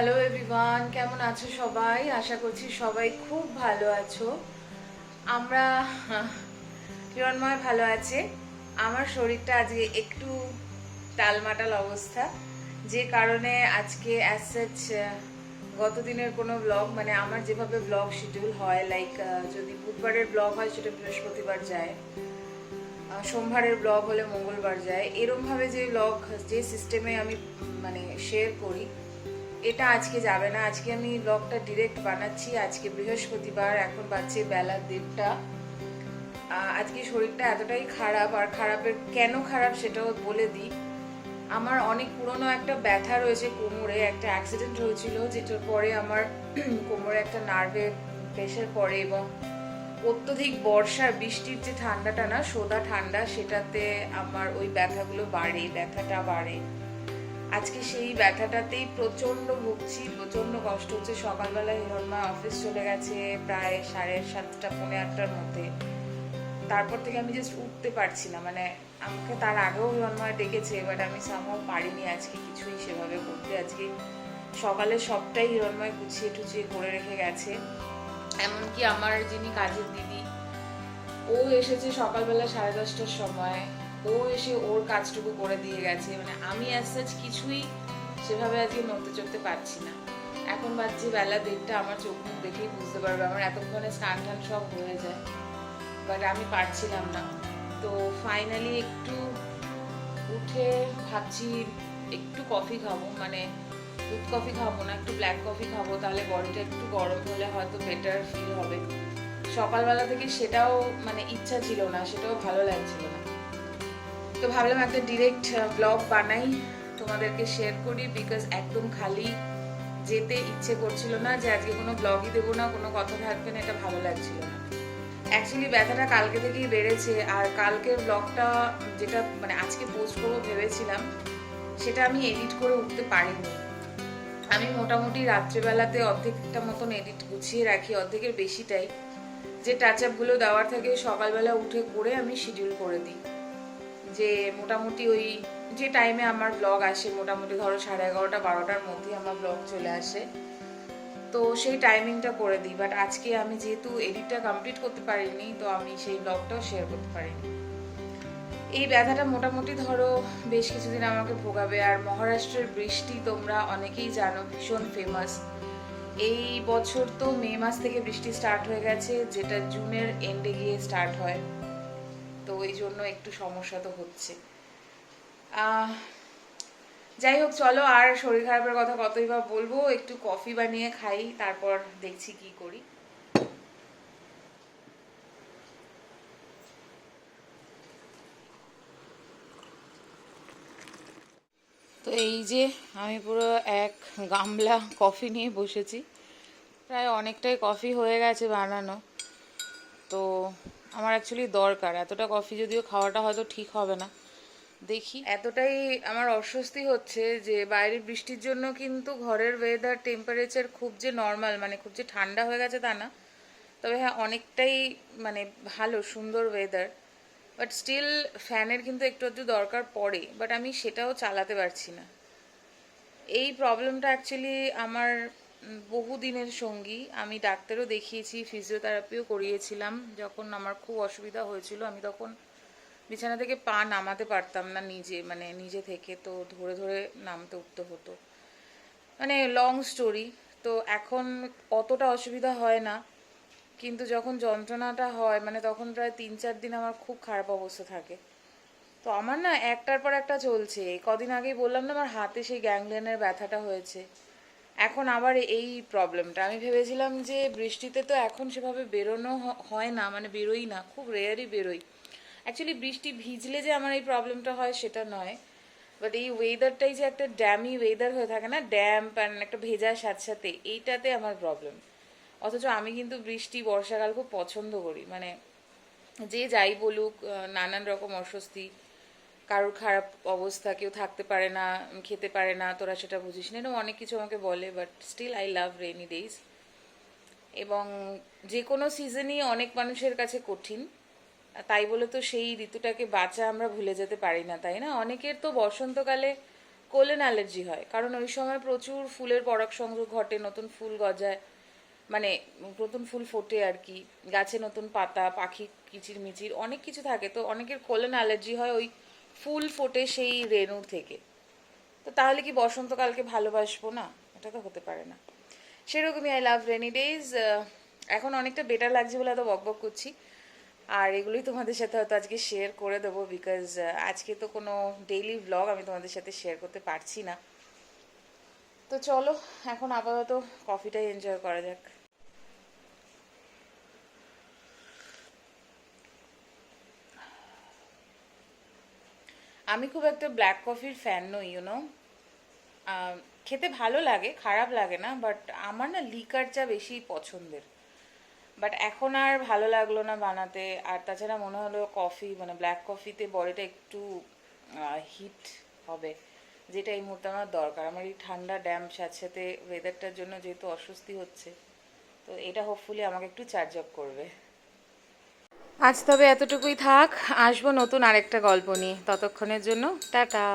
Hello everyone কেমন আছো সবাই? আশা করছি সবাই খুব ভালো আছো। আমরা কিরণময় ভালো আছে। আমার শরীরটা আজকে একটু টালমাটাল অবস্থা। যে কারণে আজকে অ্যাজ সাচ গত দিনের কোনো ব্লগ মানে আমার যেভাবে ব্লগ শিডিউল হয় লাইক যদি বুধবারের ব্লগ হয়, সেটা বৃহস্পতিবার যায়। সোমবারের ব্লগ হলে মঙ্গলবার যায়। এরমভাবে যে ব্লগ যে সিস্টেমে আমি মানে শেয়ার করি এটা আজকে যাবে না। আজকে আমি ব্লগটা ডিরেক্ট বানাচ্ছি। আজকে বৃহস্পতিবার, এখন বাজছে বেলা দেড়টা। আজকে শরীরটা এতটাই খারাপ, আর খারাপের কেন খারাপ সেটাও বলে দিই। আমার অনেক পুরনো একটা ব্যথা রয়েছে কোমরে, একটা অ্যাক্সিডেন্ট হয়েছিল, যেটার পরে আমার কোমরে একটা নার্ভে প্রেশার পড়ে এবং অত্যধিক বর্ষার বৃষ্টির যে ঠান্ডাটা না, সোদা ঠান্ডা, সেটাতে আমার ওই ব্যথাগুলো বাড়ে, ব্যথাটা বাড়ে। আজকে সেই ব্যথাটাতেই প্রচণ্ড ভুগছি প্রচণ্ড কষ্ট হচ্ছে। সকালবেলা হিরণমা অফিস চলে গেছে প্রায় সাড়ে সাতটা, পৌনে আটটার মধ্যে। তারপর থেকে আমি জাস্ট উঠতে পারছি না। মানে আমাকে তার আগেও হিরণময় ডেকেছে বাট আমি সামহাও পারিনি আজকে কিছুই সেভাবে করতে। আজকে সকালে সবটাই হিরণময় গুছিয়ে টুছিয়ে করে রেখে গেছে। এমনকি আমার যিনি কাজের দিদি, ও এসেছে সকালবেলা সাড়ে দশটার সময়। ও এসে ওর কাজটুকু করে দিয়ে গেছে। মানে আমি অ্যাজ কিছুই সেভাবে আজকে নড়তে চড়তে পারছি না। এখন বাজছে বেলা দেড়টা, আমার চোখ মুখ দেখেই বুঝতে পারবে। আমার এতক্ষণে স্নান টান সব হয়ে যায়। বাট আমি পারছিলাম না। তো ফাইনালি একটু উঠে ভাবছি একটু কফি খাব। মানে দুধ কফি খাব না, একটু ব্ল্যাক কফি খাব। তাহলে বডিটা একটু গরম হলে হয়তো বেটার ফিল হবে। সকালবেলা থেকে সেটাও মানে ইচ্ছা ছিল না, সেটাও ভালো লাগছিল না। তো ভাবলাম একটা ডিরেক্ট ব্লগ বানাই। তোমাদেরকে শেয়ার করি বিকজ একদম খালি যেতে ইচ্ছে করছিল না যে আজকে কোনো ব্লগই দেবো না, কোনো কথা থাকবে না, এটা ভালো লাগছিল না। অ্যাকচুয়ালি ব্যথাটা কালকে থেকেই বেড়েছে আর কালকের ব্লগটা যেটা মানে আজকে পোস্ট করব ভেবেছিলাম, সেটা আমি এডিট করে উঠতে পারিনি। আমি মোটামুটি রাত্রেবেলাতে অর্ধেকটা মতন এডিট গুছিয়ে রাখি, অর্ধেকের বেশিটাই। যে টাচ আপগুলো দেওয়ার থাকে, সকালবেলা উঠে করে আমি শিডিউল করে দিই। যে মোটামুটি ওই যে টাইমে আমার ব্লগ আসে, মোটামুটি ধরো সাড়ে এগারোটা, বারোটার মধ্যেই আমার ব্লগ চলে আসে। তো সেই টাইমিংটা করে দিই। বাট আজকে আমি যেহেতু এডিটটা কমপ্লিট করতে পারিনি, তো আমি সেই ব্লগটাও শেয়ার করতে পারিনি। এই ব্যথাটা মোটামুটি ধরো বেশ কিছুদিন আমাকে ভোগাবে। আর মহারাষ্ট্রের বৃষ্টি তোমরা অনেকেই জানো, ভীষণ ফেমাস এই বছর তো মে মাস থেকে বৃষ্টি স্টার্ট হয়ে গেছে, যেটা জুনের এন্ডে গিয়ে স্টার্ট হয়। তো এই জন্য একটু সমস্যা তো হচ্ছে। যাই হোক, চলো আর শরীর খারাপের কথা কতই বা বলব, একটু কফি বানিয়ে খাই, তারপর দেখছি কি করি। তো এই যে আমি পুরো এক গামলা কফি নিয়ে বসেছি। প্রায় অনেকটাই কফি হয়ে গেছে বানানো। তো আমার অ্যাকচুয়ালি দরকার। এতটা কফি যদিও খাওয়াটা হয়তো ঠিক হবে না। দেখি। এতটাই আমার অস্বস্তি হচ্ছে যে, বাইরের বৃষ্টির জন্য কিন্তু ঘরের ওয়েদার টেম্পারেচার খুব যে নর্মাল মানে খুব যে ঠান্ডা হয়ে গেছে তা না। তবে হ্যাঁ অনেকটাই মানে ভালো, সুন্দর ওয়েদার বাট স্টিল ফ্যানের কিন্তু একটু একটু দরকার পড়ে। বাট আমি সেটাও চালাতে পারছি না। এই প্রবলেমটা অ্যাকচুয়ালি আমার উম, বহু দিনের সঙ্গী। আমি ডাক্তারও দেখিয়েছি ফিজিওথেরাপিও করিয়েছিলাম। যখন আমার খুব অসুবিধা হয়েছিল আমি তখন বিছানা থেকে পা নামাতে পারতাম না নিজে মানে নিজে থেকে তো ধরে ধরে নামতে উঠতে হতো। মানে লং স্টোরি তো এখন অতটা অসুবিধা হয় না। কিন্তু যখন যন্ত্রণাটা হয় মানে তখন প্রায় তিন চার দিন আমার খুব খারাপ অবস্থা থাকে। তো আমার না একটার পর একটা চলছে। কদিন আগেই বললাম না আমার হাতে সেই গ্যাংলিয়নের ব্যথাটা হয়েছে। এখন আবার এই প্রবলেমটা আমি ভেবেছিলাম যে বৃষ্টিতে তো এখন সেভাবে বেরোনো হয় না মানে বেরোই না, খুব রেয়ারই বেরোই। অ্যাকচুয়ালি বৃষ্টি ভিজলে যে আমার এই প্রবলেমটা হয় সেটা নয়। বাট এই ওয়েদারটাই যে একটা ড্যামি ওয়েদার হয়ে থাকে না ড্যাম্প অ্যান্ড একটা ভেজার সাথে সাথে এইটাতে আমার প্রবলেম অথচ আমি কিন্তু বৃষ্টি বর্ষাকাল খুব পছন্দ করি। মানে যে যাই বলুক নানান রকম অস্বস্তি কারোর খারাপ অবস্থা, কেউ থাকতে পারে না, খেতে পারে না, তোরা সেটা বুঝিস না অনেক কিছু আমাকে বলে but still I love rainy days এবং যে কোনো সিজনই অনেক মানুষের কাছে কঠিন তাই বলে তো সেই ঋতুটাকে বাঁচা আমরা ভুলে যেতে পারি না, তাই না? অনেকের তো বসন্তকালে কোলেন অ্যালার্জি হয়, কারণ ওই সময় প্রচুর ফুলের পরাগ সংযোগ ঘটে, নতুন ফুল গজায় মানে নতুন ফুল ফোটে আর কি, গাছে নতুন পাতা, পাখি কিচির মিচির অনেক কিছু থাকে, তো অনেকের কোলেন অ্যালার্জি হয় ওই ফুল ফোটে সেই রেণু থেকে। তো তাহলে কি বসন্তকালকে ভালোবাসবো না? এটা তো হতে পারে না। সেরকমই আই লাভ রেনি ডেইজ এখন অনেকটা বেটার লাগছে বলে এত বক বক করছি। আর এগুলোই তোমাদের সাথে হয়তো আজকে শেয়ার করে দেবো বিকজ আজকে তো কোনো ডেইলি ব্লগ আমি তোমাদের সাথে শেয়ার করতে পারছি না। তো চলো, এখন আপাতত কফিটাই এনজয় করা যাক। আমি খুব একটা ব্ল্যাক কফির ফ্যান নই ইউনো খেতে ভালো লাগে, খারাপ লাগে না বাট আমার না লিকার চা বেশি পছন্দের। বাট এখন আর ভালো লাগল না বানাতে, আর তাছাড়া মনে হলো কফি মানে ব্ল্যাক কফিতে বডিটা একটু হিট হবে, যেটা এই মুহূর্তে আমার দরকার। আমার এই ঠান্ডা ড্যাম সাথে ওয়েদারটার জন্য যেহেতু অস্বস্তি হচ্ছে, তো এটা হোপফুলি আমাকে একটু চার্জ আপ করবে। আজ তবে এতটুকুই থাক আসব নতুন আরেকটা গল্প নিয়ে। ততক্ষণের জন্য টাটা।